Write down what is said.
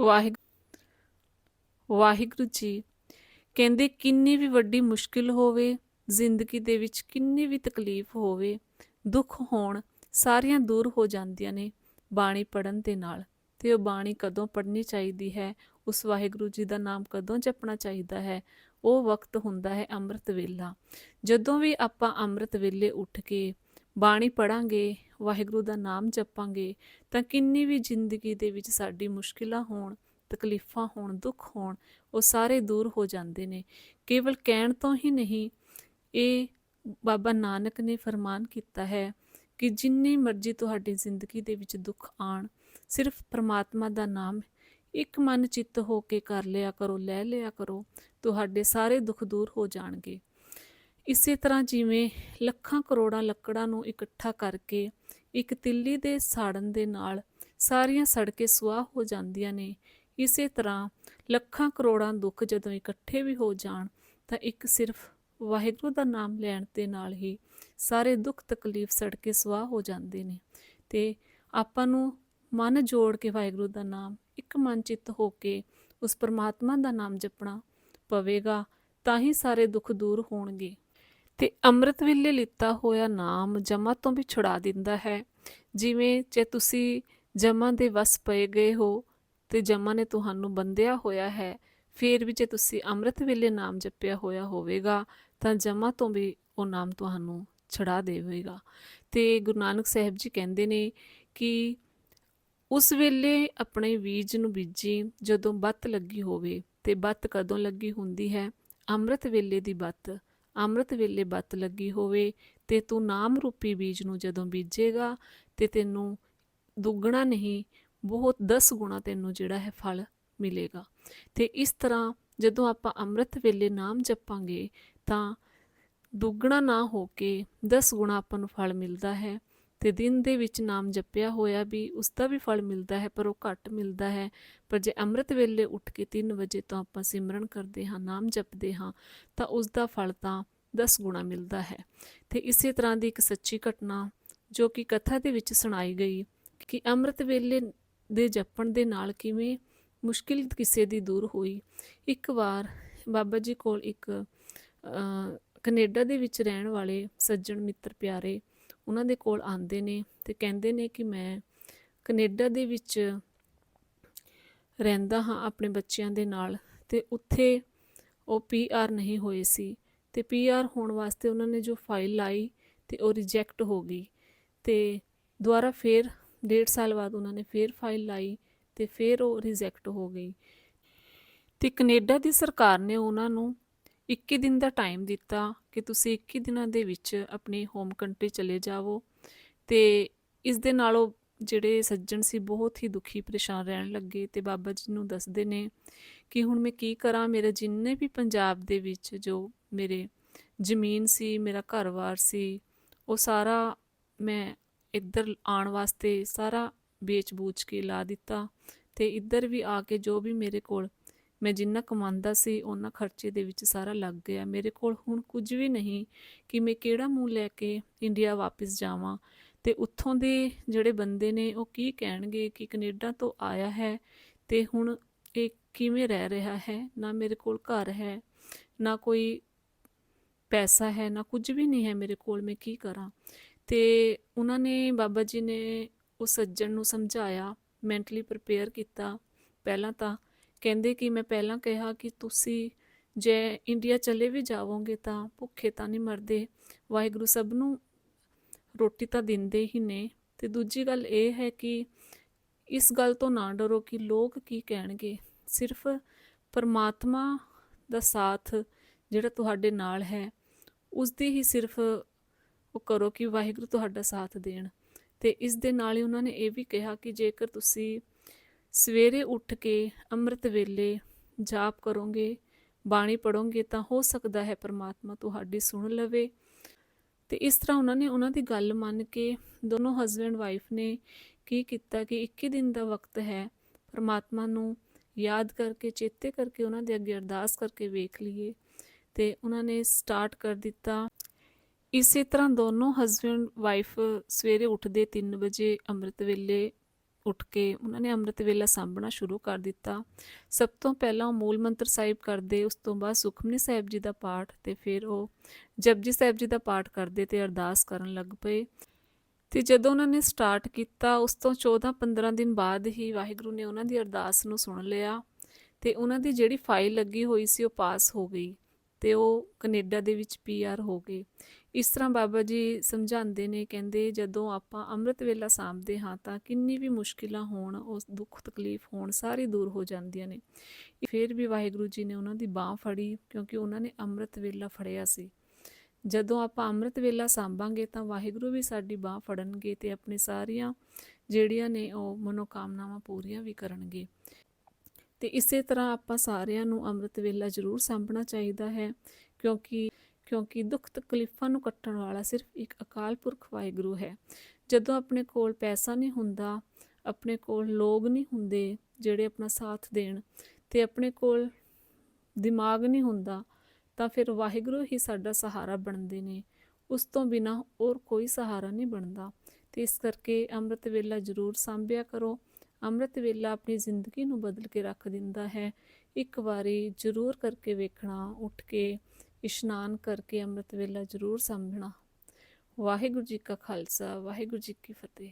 ਵਾਹਿਗੁਰੂ ਵਾਹਿਗੁਰੂ ਜੀ, ਕਹਿੰਦੇ ਕਿੰਨੀ ਵੀ ਵੱਡੀ ਮੁਸ਼ਕਿਲ ਹੋਵੇ, ਜ਼ਿੰਦਗੀ ਦੇ ਵਿੱਚ ਕਿੰਨੀ ਵੀ ਤਕਲੀਫ ਹੋਵੇ, ਦੁੱਖ ਹੋਣ ਸਾਰੀਆਂ ਦੂਰ ਹੋ ਜਾਂਦੀਆਂ ਨੇ ਬਾਣੀ ਪੜਨ ਦੇ ਨਾਲ, ਤੇ ਉਹ ਬਾਣੀ ਕਦੋਂ ਪੜਨੀ ਚਾਹੀਦੀ ਹੈ, ਉਸ ਵਾਹਿਗੁਰੂ ਜੀ ਦਾ ਨਾਮ ਕਦੋਂ ਜਪਣਾ ਚਾਹੀਦਾ ਹੈ, ਉਹ ਵਕਤ ਹੁੰਦਾ ਹੈ ਅੰਮ੍ਰਿਤ ਵੇਲਾ। ਜਦੋਂ ਵੀ ਆਪਾਂ ਅੰਮ੍ਰਿਤ ਵੇਲੇ ਉੱਠ ਕੇ ਬਾਣੀ ਪੜਾਂਗੇ ਵਾਹਿਗੁਰੂ ਦਾ ਨਾਮ ਜਪਾਂਗੇ, ਤਾਂ ਕਿੰਨੀ ਵੀ ਜ਼ਿੰਦਗੀ ਦੇ ਵਿੱਚ ਸਾਡੀ ਮੁਸ਼ਕਿਲਾਂ ਹੋਣ, ਤਕਲੀਫਾਂ ਹੋਣ, ਦੁੱਖ ਹੋਣ, ਉਹ ਸਾਰੇ ਦੂਰ ਹੋ ਜਾਂਦੇ ਨੇ। ਕੇਵਲ ਕਹਿਣ ਤੋਂ ਹੀ ਨਹੀਂ, ਇਹ ਬਾਬਾ ਨਾਨਕ ਨੇ ਫਰਮਾਨ ਕੀਤਾ ਹੈ ਕਿ ਜਿੰਨੀ ਮਰਜ਼ੀ ਤੁਹਾਡੀ ਜ਼ਿੰਦਗੀ ਦੇ ਵਿੱਚ ਦੁੱਖ ਆਣ, ਸਿਰਫ ਪ੍ਰਮਾਤਮਾ ਦਾ ਨਾਮ ਇੱਕ ਮਨ ਚਿੱਤ ਹੋ ਕੇ ਕਰ ਲਿਆ ਕਰੋ, ਲੈ ਲਿਆ ਕਰੋ, ਤੁਹਾਡੇ ਸਾਰੇ ਦੁੱਖ ਦੂਰ ਹੋ ਜਾਣਗੇ। ਇਸੇ ਤਰ੍ਹਾਂ ਜਿਵੇਂ ਲੱਖਾਂ ਕਰੋੜਾਂ ਲੱਕੜਾਂ ਨੂੰ ਇਕੱਠਾ ਕਰਕੇ ਇੱਕ ਤਿੱਲੀ ਦੇ ਸਾੜਨ ਦੇ ਨਾਲ ਸਾਰੀਆਂ ਸੜ ਕੇ ਸੁਆਹ ਹੋ ਜਾਂਦੀਆਂ ਨੇ, ਇਸੇ ਤਰ੍ਹਾਂ ਲੱਖਾਂ ਕਰੋੜਾਂ ਦੁੱਖ ਜਦੋਂ ਇਕੱਠੇ ਵੀ ਹੋ ਜਾਣ, ਤਾਂ ਇੱਕ ਸਿਰਫ ਵਾਹਿਗੁਰੂ ਦਾ ਨਾਮ ਲੈਣ ਦੇ ਨਾਲ ਹੀ ਸਾਰੇ ਦੁੱਖ ਤਕਲੀਫ ਸੜ ਕੇ ਸੁਆਹ ਹੋ ਜਾਂਦੇ ਨੇ। ਤੇ ਆਪਾਂ ਨੂੰ ਮਨ ਜੋੜ ਕੇ ਵਾਹਿਗੁਰੂ ਦਾ ਨਾਮ, ਇੱਕ ਮਨ ਚਿੱਤ ਹੋ ਕੇ ਉਸ ਪਰਮਾਤਮਾ ਦਾ ਨਾਮ ਜਪਣਾ ਪਵੇਗਾ, ਤਾਂ ਹੀ ਸਾਰੇ ਦੁੱਖ ਦੂਰ ਹੋਣਗੇ। ਤੇ ਅੰਮ੍ਰਿਤ ਵੇਲੇ ਲਿੱਤਾ ਹੋਇਆ ਨਾਮ ਜਮਾ ਤੋਂ ਵੀ ਛੁਡਾ ਦਿੰਦਾ ਹੈ। ਜਿਵੇਂ ਜੇ ਤੁਸੀਂ ਜਮਾ ਦੇ ਵਸ ਪਏ ਗਏ ਹੋ ਤੇ ਜਮਾ ਨੇ ਤੁਹਾਨੂੰ ਬੰਧਿਆ ਹੋਇਆ ਹੈ, ਫਿਰ ਵੀ ਜੇ ਤੁਸੀਂ ਅੰਮ੍ਰਿਤ ਵੇਲੇ ਨਾਮ ਜਪਿਆ ਹੋਇਆ ਹੋਵੇਗਾ, ਤਾਂ ਜਮਾ ਤੋਂ ਵੀ ਉਹ ਨਾਮ ਤੁਹਾਨੂੰ ਛੁਡਾ ਦੇਵੇਗਾ। ਤੇ ਗੁਰੂ ਨਾਨਕ ਸਾਹਿਬ ਜੀ ਕਹਿੰਦੇ ਨੇ ਕਿ ਉਸ ਵੇਲੇ ਆਪਣੇ ਬੀਜ ਨੂੰ ਬੀਜੀ ਜਦੋਂ ਬੱਤ ਲੱਗੀ ਹੋਵੇ ਤੇ ਬੱਤ ਕਦੋਂ ਲੱਗੀ ਹੁੰਦੀ ਹੈ? ਅੰਮ੍ਰਿਤ ਵੇਲੇ ਦੀ ਬੱਤ ਅੰਮ੍ਰਿਤ ਵੇਲੇ ਬੱਤ ਲੱਗੀ ਹੋਵੇ ਤੇ ਤੂੰ ਨਾਮ ਰੂਪੀ ਬੀਜ ਨੂੰ ਜਦੋਂ ਬੀਜੇਗਾ ਤੇ ਤੈਨੂੰ ਦੁੱਗਣਾ ਨਹੀਂ, ਬਹੁਤ 10 ਗੁਣਾ ਤੈਨੂੰ ਜਿਹੜਾ ਹੈ ਫਲ ਮਿਲੇਗਾ। ਤੇ ਇਸ ਤਰ੍ਹਾਂ ਜਦੋਂ ਆਪਾਂ ਅੰਮ੍ਰਿਤ ਵੇਲੇ ਨਾਮ ਜਪਾਂਗੇ ਤਾਂ ਦੁੱਗਣਾ ਨਾ ਹੋ ਕੇ 10 ਗੁਣਾ ਆਪਾਂ ਨੂੰ ਫਲ ਮਿਲਦਾ ਹੈ। ਤੇ ਦਿਨ ਦੇ ਵਿੱਚ ਨਾਮ ਜਪਿਆ ਹੋਇਆ ਵੀ ਉਸ ਦਾ ਵੀ ਫਲ ਮਿਲਦਾ ਹੈ ਪਰ ਉਹ ਘੱਟ ਮਿਲਦਾ ਹੈ। ਪਰ ਜੇ ਅੰਮ੍ਰਿਤ ਵੇਲੇ ਉੱਠ ਕੇ 3 ਵਜੇ ਤੋਂ ਆਪਾਂ ਸਿਮਰਨ ਕਰਦੇ ਹਾਂ ਨਾਮ ਜਪਦੇ ਹਾਂ ਤਾਂ ਉਸ ਦਾ ਫਲ ਤਾਂ 10 ਗੁਣਾ ਮਿਲਦਾ ਹੈ। ਤੇ ਇਸੇ ਤਰ੍ਹਾਂ ਦੀ ਇੱਕ ਸੱਚੀ ਘਟਨਾ ਜੋ ਕਿ ਕਥਾ ਦੇ ਵਿੱਚ ਸੁਣਾਈ ਗਈ ਕਿ ਅੰਮ੍ਰਿਤ ਵੇਲੇ ਦੇ ਜਪਣ ਦੇ ਨਾਲ ਕਿਵੇਂ ਮੁਸ਼ਕਿਲ ਕਿਸੇ ਦੀ ਦੂਰ ਹੋਈ। ਇੱਕ ਵਾਰ ਬਾਬਾ ਜੀ ਕੋਲ ਇੱਕ ਅ, ਕੈਨੇਡਾ ਦੇ ਵਿੱਚ ਰਹਿਣ ਵਾਲੇ ਸੱਜਣ ਮਿੱਤਰ ਪਿਆਰੇ ਉਹਨਾਂ ਦੇ ਕੋਲ ਆਉਂਦੇ ਨੇ ਤੇ ਕਹਿੰਦੇ ਨੇ ਕਿ ਮੈਂ ਕੈਨੇਡਾ ਦੇ ਵਿੱਚ ਰਹਿੰਦਾ ਹਾਂ ਆਪਣੇ ਬੱਚਿਆਂ ਦੇ ਨਾਲ ਤੇ ਉੱਥੇ ਉਹ ਪੀਆਰ ਨਹੀਂ ਹੋਏ ਸੀ ਤੇ ਪੀਆਰ ਹੋਣ ਵਾਸਤੇ ਉਹਨਾਂ ਨੇ ਜੋ ਫਾਈਲ ਲਾਈ ਤੇ ਉਹ ਰਿਜੈਕਟ ਹੋ ਗਈ ਤੇ ਦੁਬਾਰਾ ਫੇਰ ਡੇਢ ਸਾਲ ਬਾਅਦ ਉਹਨਾਂ ਨੇ ਫੇਰ ਫਾਈਲ ਲਾਈ ਤੇ ਫੇਰ ਉਹ ਰਿਜੈਕਟ ਹੋ ਗਈ। ਤੇ ਕੈਨੇਡਾ ਦੀ ਸਰਕਾਰ ਨੇ ਉਹਨਾਂ ਨੂੰ 21 ਦਿਨ ਦਾ ਟਾਈਮ ਦਿੱਤਾ ਕਿ ਤੁਸੀਂ 21 ਦਿਨਾਂ ਦੇ ਵਿੱਚ ਆਪਣੀ ਹੋਮ ਕੰਟਰੀ ਚਲੇ ਜਾਵੋ ਤੇ ਇਸ ਦੇ ਨਾਲ ਉਹ ਜਿਹੜੇ ਸੱਜਣ ਸੀ ਬਹੁਤ ਹੀ ਦੁਖੀ, ਪਰੇਸ਼ਾਨ ਰਹਿਣ ਲੱਗੇ ਤੇ ਬਾਬਾ ਜੀ ਨੂੰ ਦੱਸਦੇ ਨੇ ਕਿ ਹੁਣ ਮੈਂ ਕੀ ਕਰਾਂ, ਮੇਰੇ ਜਿੰਨੇ ਵੀ ਪੰਜਾਬ ਦੇ ਵਿੱਚ ਜੋ ਮੇਰੇ ਜ਼ਮੀਨ ਸੀ, ਮੇਰਾ ਘਰ-ਬਾਰ ਸੀ, ਉਹ ਸਾਰਾ ਮੈਂ ਇੱਧਰ ਆਉਣ ਵਾਸਤੇ ਸਾਰਾ ਵੇਚ-ਬੂਚ ਕੇ ਲਾ ਦਿੱਤਾ ਤੇ ਇੱਧਰ ਵੀ ਆ ਕੇ ਜੋ ਵੀ ਮੇਰੇ ਕੋਲ ਮੈਂ ਜਿੰਨਾ ਕਮਾਉਂਦਾ ਸੀ ਉਹਨਾਂ ਖਰਚੇ ਦੇ ਵਿੱਚ ਸਾਰਾ ਲੱਗ ਗਿਆ। ਮੇਰੇ ਕੋਲ ਹੁਣ ਕੁਝ ਵੀ ਨਹੀਂ ਕਿ ਮੈਂ ਕਿਹੜਾ ਮੂੰਹ ਲੈ ਕੇ ਇੰਡੀਆ ਵਾਪਸ ਜਾਵਾਂ। ਤੇ ਉੱਥੋਂ ਦੇ ਜਿਹੜੇ ਬੰਦੇ ਨੇ, ਉਹ ਕੀ ਕਹਿਣਗੇ ਕਿ ਕੈਨੇਡਾ ਤੋਂ ਆਇਆ ਹੈ ਤੇ ਹੁਣ ਇਹ ਕਿਵੇਂ ਰਹਿ ਰਿਹਾ ਹੈ? ਨਾ ਮੇਰੇ ਕੋਲ ਘਰ ਹੈ, ਨਾ ਕੋਈ ਪੈਸਾ ਹੈ, ਨਾ ਕੁਝ ਵੀ ਨਹੀਂ ਹੈ ਮੇਰੇ ਕੋਲ, ਮੈਂ ਕੀ ਕਰਾਂ? ਤੇ ਉਹਨਾਂ ਨੇ, ਬਾਬਾ ਜੀ ਨੇ ਉਹ ਸੱਜਣ ਨੂੰ ਸਮਝਾਇਆ, ਮੈਂਟਲੀ ਪ੍ਰਪੇਅਰ ਕੀਤਾ। ਪਹਿਲਾਂ ਤਾਂ ਕਹਿੰਦੇ ਕਿ ਮੈਂ ਪਹਿਲਾਂ ਕਿਹਾ ਕਿ ਤੁਸੀਂ ਜੇ ਇੰਡੀਆ ਚਲੇ ਵੀ ਜਾਵੋਗੇ ਤਾਂ ਭੁੱਖੇ ਤਾਂ ਨਹੀਂ ਮਰਦੇ। ਵਾਹਿਗੁਰੂ ਸਭ ਨੂੰ ਰੋਟੀ ਤਾਂ ਦਿੰਦੇ ਹੀ ਨੇ। ਤੇ ਦੂਜੀ ਗੱਲ ਇਹ ਹੈ ਕਿ ਇਸ ਗੱਲ ਤੋਂ ਨਾ ਡਰੋ ਕਿ ਲੋਕ ਕੀ ਕਹਿਣਗੇ। ਸਿਰਫ ਪਰਮਾਤਮਾ ਦਾ ਸਾਥ ਜਿਹੜਾ ਤੁਹਾਡੇ ਨਾਲ ਹੈ ਉਸ ਦੀ ਹੀ ਸਿਰਫ ਉਹ ਕਰੋ ਕਿ ਵਾਹਿਗੁਰੂ ਤੁਹਾਡਾ ਸਾਥ ਦੇਣ। ਤੇ ਇਸ ਦੇ ਨਾਲ ਹੀ ਉਹਨਾਂ ਨੇ ਇਹ ਵੀ ਕਿਹਾ ਕਿ ਜੇਕਰ ਤੁਸੀਂ ਸਵੇਰੇ ਉੱਠ ਕੇ ਅੰਮ੍ਰਿਤ ਵੇਲੇ ਜਾਪ ਕਰੋਗੇ, ਬਾਣੀ ਪੜੋਗੇ ਤਾਂ ਹੋ ਸਕਦਾ ਹੈ ਪਰਮਾਤਮਾ ਤੁਹਾਡੀ ਸੁਣ ਲਵੇ। ਤੇ ਇਸ ਤਰ੍ਹਾਂ ਉਹਨਾਂ ਨੇ ਉਹਨਾਂ ਦੀ ਗੱਲ ਮੰਨ ਕੇ ਦੋਨੋਂ ਹਸਬੈਂਡ ਵਾਈਫ ਨੇ ਕੀ ਕੀਤਾ ਕਿ 21 ਦਿਨ ਦਾ ਵਕਤ ਹੈ, ਪਰਮਾਤਮਾ ਨੂੰ ਯਾਦ ਕਰਕੇ, ਚੇਤੇ ਕਰਕੇ ਉਹਨਾਂ ਦੇ ਅੱਗੇ ਅਰਦਾਸ ਕਰਕੇ ਵੇਖ ਲਈਏ। ਤੇ ਉਹਨਾਂ ਨੇ ਸਟਾਰਟ ਕਰ ਦਿੱਤਾ। ਇਸੇ ਤਰ੍ਹਾਂ ਦੋਨੋਂ ਹਸਬੈਂਡ ਵਾਈਫ ਸਵੇਰੇ ਉੱਠਦੇ 3 ਵਜੇ ਅੰਮ੍ਰਿਤ ਵੇਲੇ ਉੱਠ ਕੇ ਉਹਨਾਂ ਨੇ ਅੰਮ੍ਰਿਤ ਵੇਲਾ ਸਾਂਭਣਾ ਸ਼ੁਰੂ ਕਰ ਦਿੱਤਾ। ਸਭ ਤੋਂ ਪਹਿਲਾਂ ਉਹ ਮੂਲ ਮੰਤਰ ਸਾਹਿਬ ਕਰਦੇ, ਉਸ ਤੋਂ ਬਾਅਦ ਸੁਖਮਨੀ ਸਾਹਿਬ ਜੀ ਦਾ ਪਾਠ ਤੇ ਫਿਰ ਉਹ ਜਪਜੀ ਸਾਹਿਬ ਜੀ ਦਾ ਪਾਠ ਕਰਦੇ ਤੇ ਅਰਦਾਸ ਕਰਨ ਲੱਗ ਪਏ। ਤੇ ਜਦੋਂ ਉਹਨਾਂ ਨੇ ਸਟਾਰਟ ਕੀਤਾ, ਉਸ ਤੋਂ 14-15 ਦਿਨ ਬਾਅਦ ਹੀ ਵਾਹਿਗੁਰੂ ਨੇ ਉਹਨਾਂ ਦੀ ਅਰਦਾਸ ਨੂੰ ਸੁਣ ਲਿਆ ਤੇ ਉਹਨਾਂ ਦੀ ਜਿਹੜੀ ਫਾਈਲ ਲੱਗੀ ਹੋਈ ਸੀ ਉਹ ਪਾਸ ਹੋ ਗਈ ਤੇ ਉਹ ਕੈਨੇਡਾ ਦੇ ਵਿੱਚ ਪੀਆਰ ਹੋ ਗਏ। ਇਸ ਤਰ੍ਹਾਂ ਬਾਬਾ ਜੀ ਸਮਝਾਉਂਦੇ ਨੇ, ਕਹਿੰਦੇ ਜਦੋਂ ਆਪਾਂ ਅੰਮ੍ਰਿਤ ਵੇਲਾ ਸਾਂਭਦੇ ਹਾਂ ਤਾਂ ਕਿੰਨੀ ਵੀ ਮੁਸ਼ਕਿਲਾਂ ਹੋਣ, ਉਸ ਦੁੱਖ ਤਕਲੀਫ ਹੋਣ ਸਾਰੀ ਦੂਰ ਹੋ ਜਾਂਦੀਆਂ ਨੇ। ਫਿਰ ਵੀ ਵਾਹਿਗੁਰੂ ਜੀ ਨੇ ਉਹਨਾਂ ਦੀ ਬਾਹ ਫੜੀ ਕਿਉਂਕਿ ਉਹਨਾਂ ਨੇ ਅੰਮ੍ਰਿਤ ਵੇਲਾ ਫੜਿਆ ਸੀ। ਜਦੋਂ ਆਪਾਂ ਅੰਮ੍ਰਿਤ ਵੇਲਾ ਸਾਂਭਾਂਗੇ ਤਾਂ ਵਾਹਿਗੁਰੂ ਵੀ ਸਾਡੀ ਬਾਹ ਫੜਨਗੇ ਤੇ ਆਪਣੀ ਸਾਰੀਆਂ ਜਿਹੜੀਆਂ ਨੇ ਉਹ ਮਨੋਕਾਮਨਾਵਾਂ ਪੂਰੀਆਂ ਵੀ ਕਰਨਗੇ। ਤੇ ਇਸੇ ਤਰ੍ਹਾਂ ਆਪਾਂ ਸਾਰਿਆਂ ਨੂੰ ਅੰਮ੍ਰਿਤ ਵੇਲਾ ਜ਼ਰੂਰ ਸਾਂਭਣਾ ਚਾਹੀਦਾ ਹੈ ਕਿਉਂਕਿ ਕਿਉਂਕਿ ਦੁੱਖ ਤਕਲੀਫਾਂ ਨੂੰ ਕੱਟਣ ਵਾਲਾ ਸਿਰਫ ਇੱਕ ਅਕਾਲ ਪੁਰਖ ਵਾਹਿਗੁਰੂ ਹੈ। ਜਦੋਂ ਆਪਣੇ ਕੋਲ ਪੈਸਾ ਨਹੀਂ ਹੁੰਦਾ, ਆਪਣੇ ਕੋਲ ਲੋਕ ਨਹੀਂ ਹੁੰਦੇ ਜਿਹੜੇ ਆਪਣਾ ਸਾਥ ਦੇਣ ਤੇ ਆਪਣੇ ਕੋਲ ਦਿਮਾਗ ਨਹੀਂ ਹੁੰਦਾ, ਤਾਂ ਫਿਰ ਵਾਹਿਗੁਰੂ ਹੀ ਸਾਡਾ ਸਹਾਰਾ ਬਣਦੇ ਨੇ। ਉਸ ਤੋਂ ਬਿਨਾ ਹੋਰ ਕੋਈ ਸਹਾਰਾ ਨਹੀਂ ਬਣਦਾ। ਤੇ ਇਸ ਕਰਕੇ ਅੰਮ੍ਰਿਤ ਵੇਲਾ ਜ਼ਰੂਰ ਸਾਂਭਿਆ ਕਰੋ। ਅੰਮ੍ਰਿਤ ਵੇਲਾ ਆਪਣੀ ਜ਼ਿੰਦਗੀ ਨੂੰ ਬਦਲ ਕੇ ਰੱਖ ਦਿੰਦਾ ਹੈ। ਇੱਕ ਵਾਰੀ ਜ਼ਰੂਰ ਕਰਕੇ ਵੇਖਣਾ, ਉੱਠ ਕੇ ਇਸ਼ਨਾਨ ਕਰਕੇ ਅੰਮ੍ਰਿਤ ਵੇਲਾ ਜ਼ਰੂਰ ਸਾਂਭਣਾ। ਵਾਹਿਗੁਰੂ ਜੀ ਕਾ ਖਾਲਸਾ ਵਾਹਿਗੁਰੂ ਜੀ ਕੀ ਫਤਿਹ।